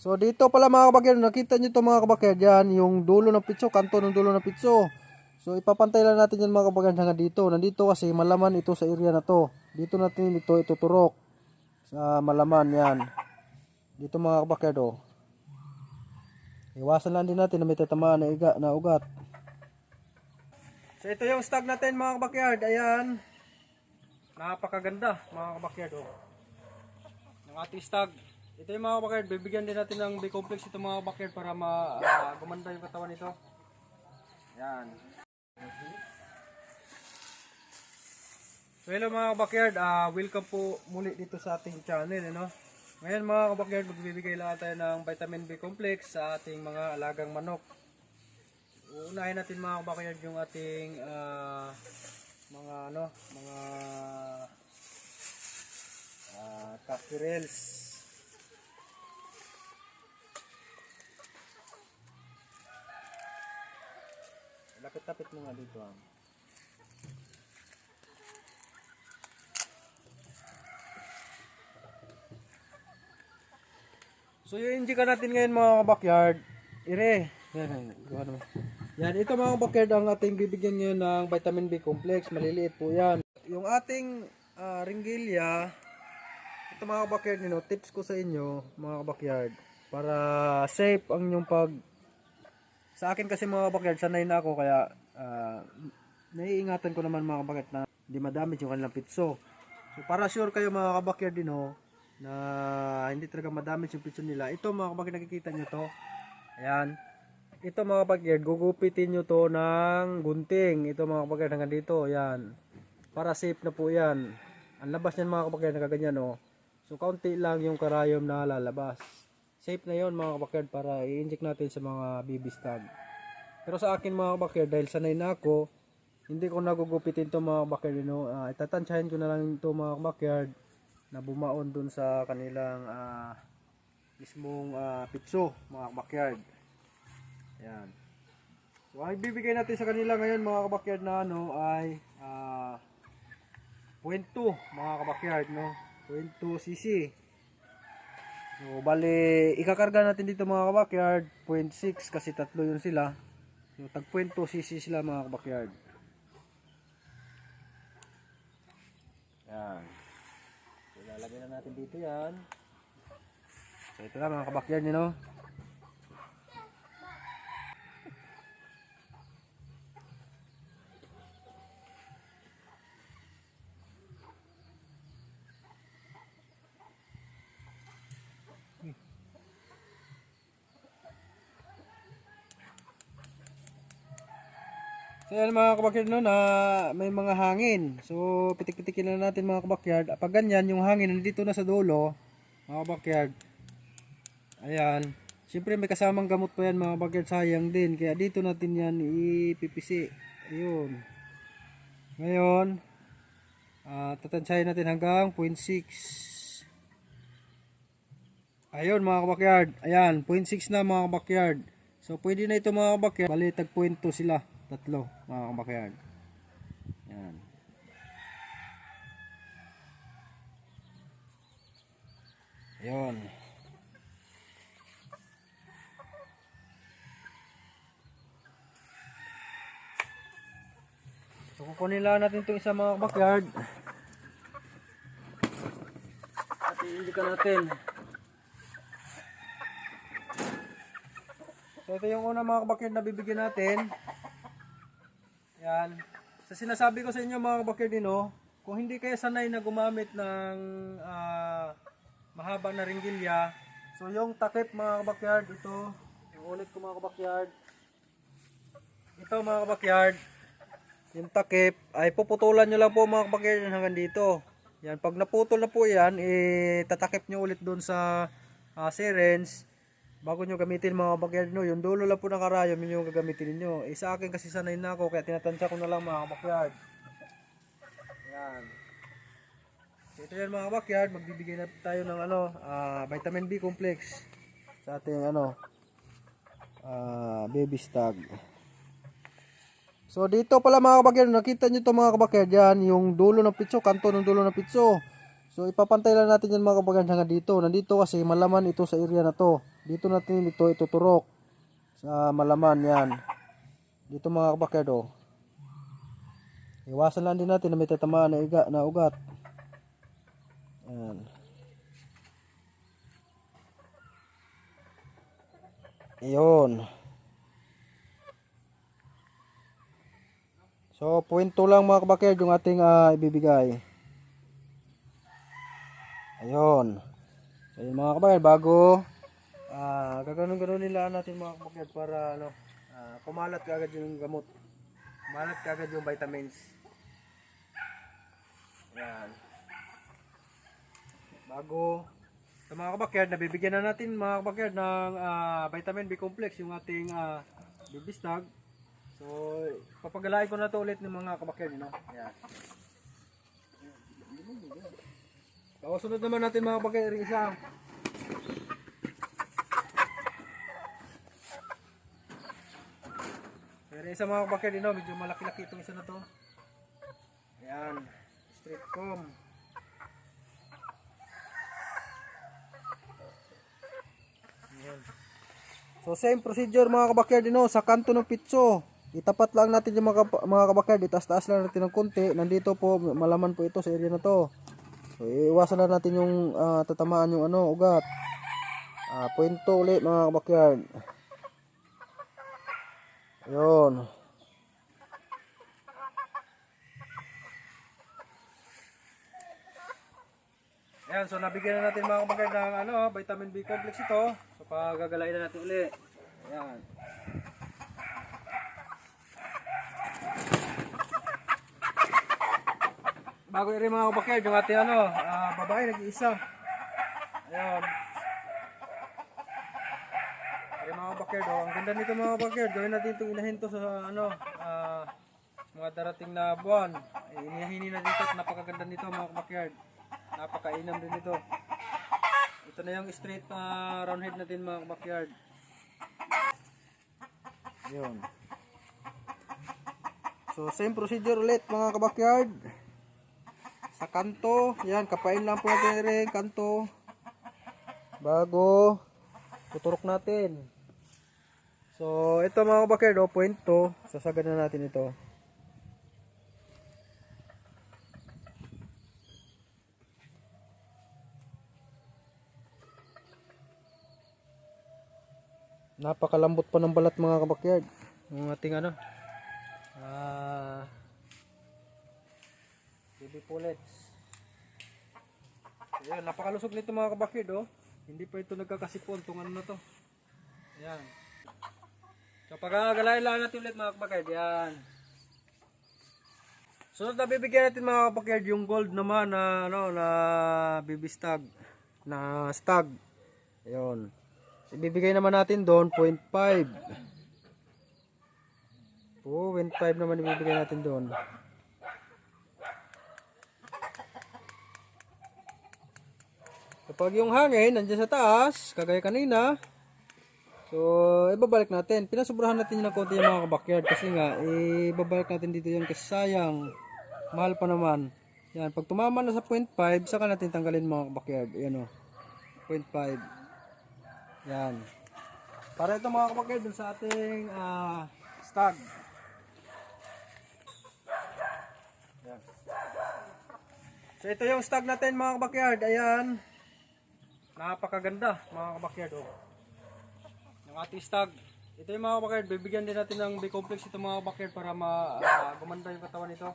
So dito pala mga kabakyard, nakita nyo to mga kabakyard yan, yung dulo ng pitso, kanto ng dulo ng pitso. So ipapantay lang natin yan mga kabakyard hanggang dito. Nandito kasi malaman ito sa area na to. Dito natin ito ituturok. Sa malaman yan. Dito mga kabakyard oh. Iwasan lang din natin na may tatamaan na, iga, na ugat. So ito yung stag natin mga kabakyard. Ayan. Napakaganda mga kabakyard oh. Ng ating stag. Ito yung mga kabakyard. Bibigyan din natin ng B-complex ito mga kabakyard para ma, ah, gumanda yung katawan nito. Ayan. So hello mga kabakyard, ah welcome po muli dito sa ating channel. Ano? Ngayon mga kabakyard, magbibigay lang tayo ng vitamin B complex sa ating mga alagang manok. Uunahin natin mga kabakyard yung ating ah, mga ano, mga uh, cockerels. Lapit-lapit mo nga dito. Ah. So yung ka natin ngayon mga backyard, ire. Yan, ito mga backyard ang ating bibigyan ngayon ng vitamin B complex. Maliliit po yan. Yung ating ah, ringilya, ito mga backyard nino, tips ko sa inyo mga backyard para safe ang inyong pag sa akin kasi mga backyard sanay na ako kaya ah, naiingatan ko naman mga backyard na hindi madamage yung kanilang pitso. So para sure kayo mga kabakyard din ho, na hindi talaga madamage yung pitso nila. Ito mga kabakyard nakikita nyo to. Ayan. Ito mga kabakyard, gugupitin nyo to ng gunting. Ito mga kabakyard hanggang dito. Ayan. Para safe na po yan. Ang labas niyan mga kabakyard nakaganyan oh. So kaunti lang yung karayom na lalabas. Safe na yon mga kabakyard para i-inject natin sa mga baby stag. Pero sa akin mga kabakyard dahil sanay na ako, hindi ko nagugupitin to mga kabakyard. No? Uh, itatansyahin ko na lang to mga kabakyard na bumaon dun sa kanilang ah, mismong uh, pitso mga kabakyard. Ayan. So ang ibibigay natin sa kanila ngayon mga kabakyard na ano ay ah, 0.2 mga kabakyard no. 0.2 cc. So bali ikakarga natin dito mga kabakyard 0.6 kasi tatlo yun sila. So tag 0.2 cc sila mga kabakyard. Yan. So, ilalagay na natin dito yan. So, ito na mga kabakyard nyo, no? So mga kabakyard no na may mga hangin. So pitik-pitikin na natin mga kabakyard. Pag ganyan yung hangin nandito na sa dulo, mga kabakyard. Ayan. Siyempre may kasamang gamot pa yan mga kabakyard sayang din. Kaya dito natin yan ipipisi. Ayun. Ngayon, uh, tatansyahin natin hanggang 0.6. Ayun mga kabakyard. Ayan, 0.6 na mga kabakyard. So pwede na ito mga kabakyard. Bali tag 0.2 sila. Tatlo, mga kabakyard. Yan. Ayun. So kukunin lang natin itong isa mga kabakyard. At iindikan natin. So ito yung una mga kabakyard na bibigyan natin. Yan. Sa sinasabi ko sa inyo mga kabakyard din, oh, kung hindi kayo sanay na gumamit ng ah, mahaba na ringgilya, so yung takip mga kabakyard, ito, yung ulit ko mga kabakyard, ito mga kabakyard, yung takip, ay puputulan nyo lang po mga kabakyard hanggang dito. Yan, pag naputol na po yan, eh, tatakip nyo ulit doon sa uh, syringe, bago nyo gamitin mga kabakyard no, yung dulo lang po ng karayom, yun yung gagamitin ninyo. Eh, sa akin kasi sanay na ako, kaya tinatansya ko na lang mga kabakyard. Yan. So, ito yan mga kabakyard, magbibigay na tayo ng ano, ah, vitamin B complex sa ating ano, ah, baby stag. So dito pala mga kabakyard, nakita nyo to mga kabakyard yan, yung dulo ng pitso, kanto ng dulo ng pitso. So ipapantay lang natin yan mga kabakyard hanggang dito. Nandito kasi malaman ito sa area na to. Dito natin ito ituturok sa malaman yan. Dito mga kabakyard oh. Iwasan lang din natin na may tatamaan na, na ugat. Yan. Iyon. So, puwento lang mga kabakyard yung ating ah, ibibigay. Ayun. So, mga kabakyard, bago ah gaganon-ganon nila natin mga kabakyard para ano, ah, kumalat kagad yung gamot. Kumalat kagad yung vitamins. Yan. Bago sa mga kabakyard, nabibigyan na natin mga kabakyard ng ah, vitamin B complex yung ating uh, bibistag. So, papagalain ko na to ulit ng mga kabakyard, no? Yan. Tapos naman natin mga yung isa. Pero isa mga kabakyard, no? medyo malaki-laki itong isa na to. Yan. Straight comb. Yan. So same procedure mga kabakyard no, sa kanto ng pitso. Itapat lang natin yung mga, mga kabakyard, itaas-taas lang natin ng konti. Nandito po, malaman po ito sa area na to. So iwasan lang natin yung ah, tatamaan yung ano, ugat. Ah, puwento ulit mga kabakyard. Ayun. Ayan, so nabigyan na natin mga kabakyard ng ano, vitamin B complex ito. So pagagalain na natin uli. Ayan. Bago rin mga kabakyard, yung ating ano, ah, babae nag-iisa. Ayan. Kabakyard, oh. ang ganda nito mga kabakyard. Gawin natin itong inahin to sa ano, ah, mga darating na buwan. Eh, inihinin na dito at napakaganda nito mga kabakyard. Napakainam din ito. Ito na yung straight na round head natin mga backyard. Yun. So same procedure ulit mga kabakyard. Sa kanto, yan kapain lang po natin rin kanto. Bago tuturok natin. So ito mga kabakyard, oh, point to. Sasagad na natin ito. Napakalambot pa ng balat mga kabakyard. Yung ating ano. Ah. baby pullets. Ayan, napakalusog nito mga kabakyard oh. Hindi pa ito nagkakasipon tong ano na to. Ayan. So pagkagalain lang natin ulit mga kabakyard. Yan. Sunod na bibigyan natin mga kabakyard yung gold naman na ano na baby stag na stag. Ayun. Ibibigay naman natin doon 0.5. Oo, 0.5 naman ibibigay natin doon. Kapag yung hangin nandiyan sa taas, kagaya kanina, so ibabalik natin. Pinasubrahan natin yun ng konti yung mga kabakyard kasi nga, ibabalik natin dito yung kasi sayang. Mahal pa naman. Yan, pag tumama na sa 0.5, saka natin tanggalin mga kabakyard. Ayan o. 0.5. Yan. Para ito mga kapakid dun sa ating ah, stag. Yan. So ito yung stag natin mga kabakyard. Ayan. Napakaganda mga kabakyard. Oh. Yung ating stag. Ito yung mga kabakyard. Bibigyan din natin ng B-complex ito mga kabakyard para ma, ah, gumanda yung katawan nito.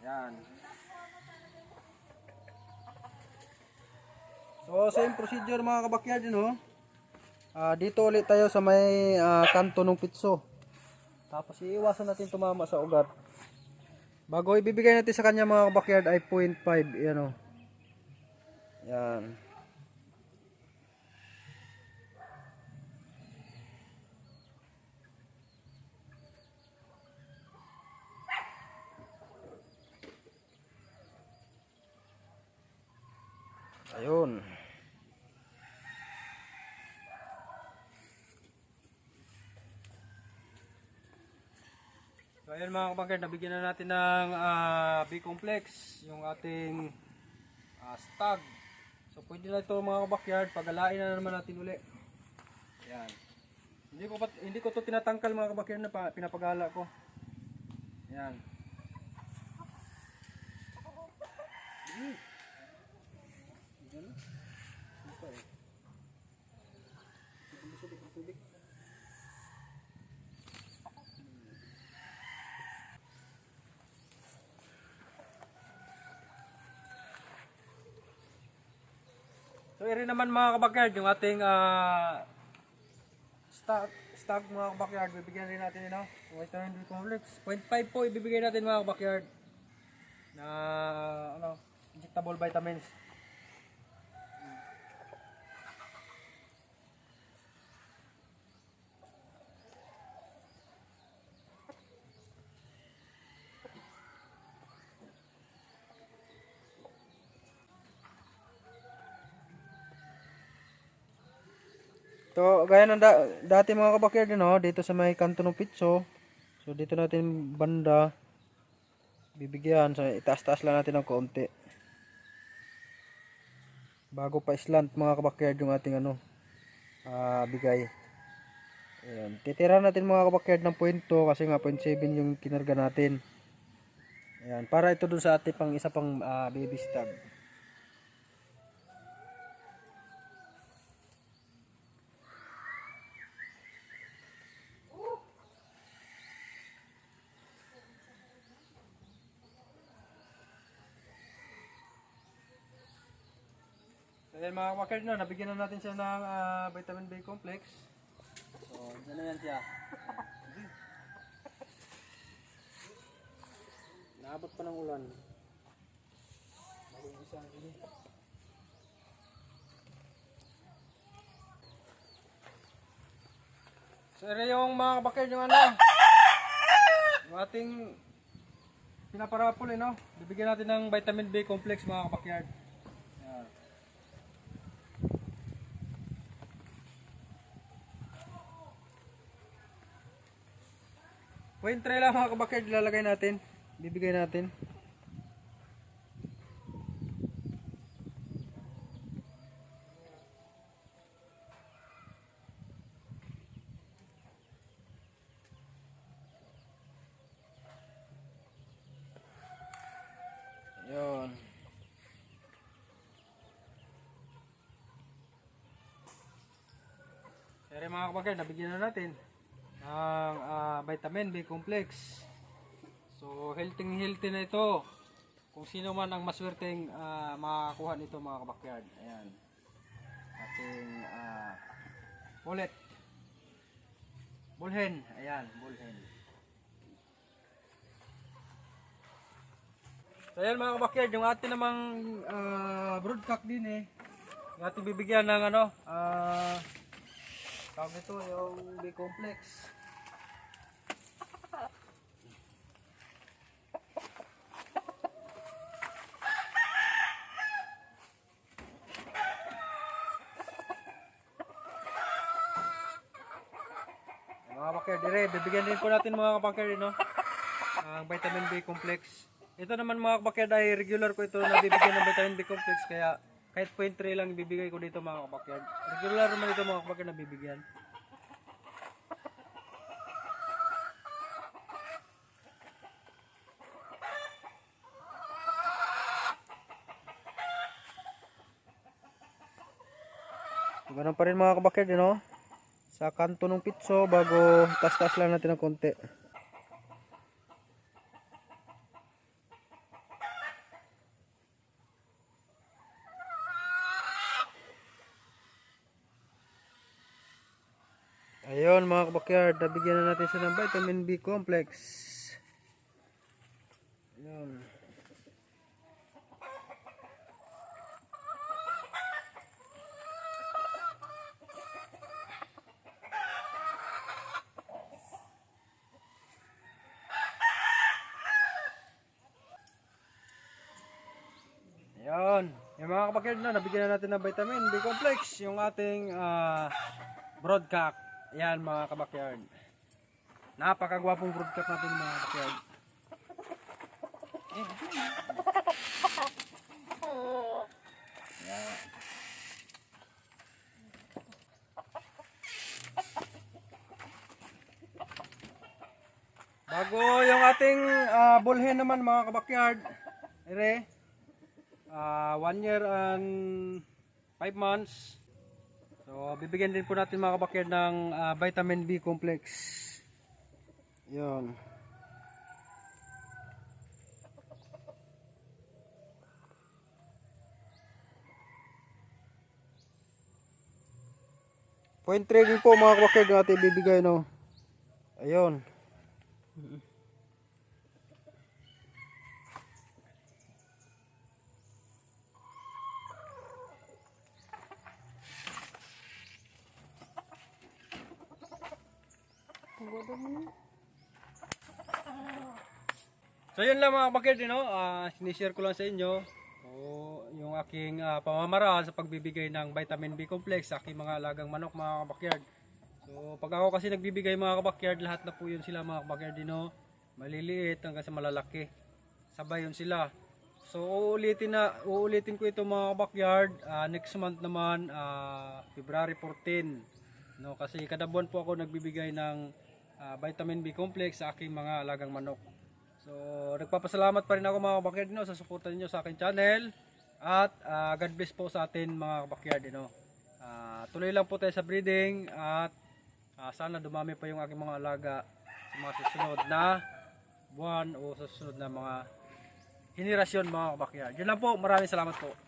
Yan. So same procedure mga kabakyard yun oh. Ah, dito ulit tayo sa may ah, kanto ng pitso. Tapos iiwasan natin tumama sa ugat. Bago ibibigay natin sa kanya mga kabakyard ay 0.5. Yan o. Yan. Ayun. So ayan mga kabagard, nabigyan na natin ng ah, B-complex, yung ating ah, stag. So pwede na ito mga kabakyard, pagalain na naman natin uli. Yan. Hindi ko hindi ko to tinatangkal mga kabakyard na pa, pinapagala ko. Yan. Hmm. Yan. Sumpah eh. Busog ang tubig. So, iri naman mga kabakyard, yung ating ah stock, stock mga kabakyard, bibigyan rin natin yun, no? Vitamin B complex. 0.5 po ibibigay natin mga kabakyard na ano, injectable vitamins. To, gaya ng da- dati mga kabakyard, no? dito sa may kanto ng pitso. So, dito natin banda bibigyan. So, itaas-taas lang natin ng konti. Bago pa slant mga kabakyard yung ating ano, ah bigay. Ayan. Titira natin mga kabakyard ng point 2 kasi nga point 7 yung kinarga natin. Ayan. Para ito dun sa ating pang isa pang ah, baby stab. So yan mga kabakyard na, nabigyan na natin siya ng ah, vitamin B complex. So, dyan na yan siya. Naabot pa ng ulan. Bagong isa din. So ito yung mga kabakyard yung ano. Yung ating pinaparapol eh no. Bibigyan natin ng vitamin B complex mga kabakyard. Yan. Point tray lang mga kabakyard ilalagay natin. Bibigay natin. Yun. Pero mga kabakyard, nabigyan na natin ng ah, vitamin B complex. So, healthy healthy na ito. Kung sino man ang maswerteng ah, makakuha nito mga kabakyard. Ayan. Ating uh, bullet. Bulhen. Ayan, bulhen. So ayan mga kabakyard, yung atin namang uh, broodcock din eh. Yung ating bibigyan ng ano, ah, tawag ito, yung B-complex. Mga bibigyan din po natin mga kabakyard, no? Ang vitamin B complex. Ito naman mga kabakyard ay regular ko ito na bibigyan ng vitamin B complex kaya kahit 0.3 lang ibibigay ko dito mga kabakyard. Regular naman ito mga kabakyard na bibigyan. Ganun pa rin mga kabakyard, no? Sa kanto ng pitso bago tas-tas lang natin ng konti. Ayun mga kabakyard, nabigyan na natin siya ng vitamin B complex. Ayun. Yung mga kapakir na, nabigyan na natin ng vitamin B-complex, yung ating ah, uh, broadcock. Yan mga kabakyard. Napakagwapong broadcock natin mga kabakyard. Yeah. Bago yung ating ah, uh, bulhen naman mga kabakyard, ire, ah, one year and five months. So, bibigyan din po natin mga kabakyard ng ah, vitamin B complex. Yun. Point trading po mga kabakyard natin bibigay no. Ayun. So yun lang mga bakit, no? Ah, sinishare ko lang sa inyo o yung aking ah, pamamaraan sa pagbibigay ng vitamin B complex sa aking mga alagang manok mga kabakyard. So pag ako kasi nagbibigay mga kabakyard, lahat na po yun sila mga kabakyard, no? Maliliit hanggang sa malalaki. Sabay yun sila. So uulitin na uulitin ko ito mga kabakyard ah, next month naman ah, February 14. No, kasi kada buwan po ako nagbibigay ng ah, vitamin B complex sa aking mga alagang manok. So, nagpapasalamat pa rin ako mga kabakyard no, sa suporta niyo sa aking channel. At ah, God bless po sa atin mga kabakyard. No. Ah, tuloy lang po tayo sa breeding at ah, sana dumami pa yung aking mga alaga sa mga susunod na buwan o susunod na mga henerasyon mga kabakyard. Yun lang po. Maraming salamat po.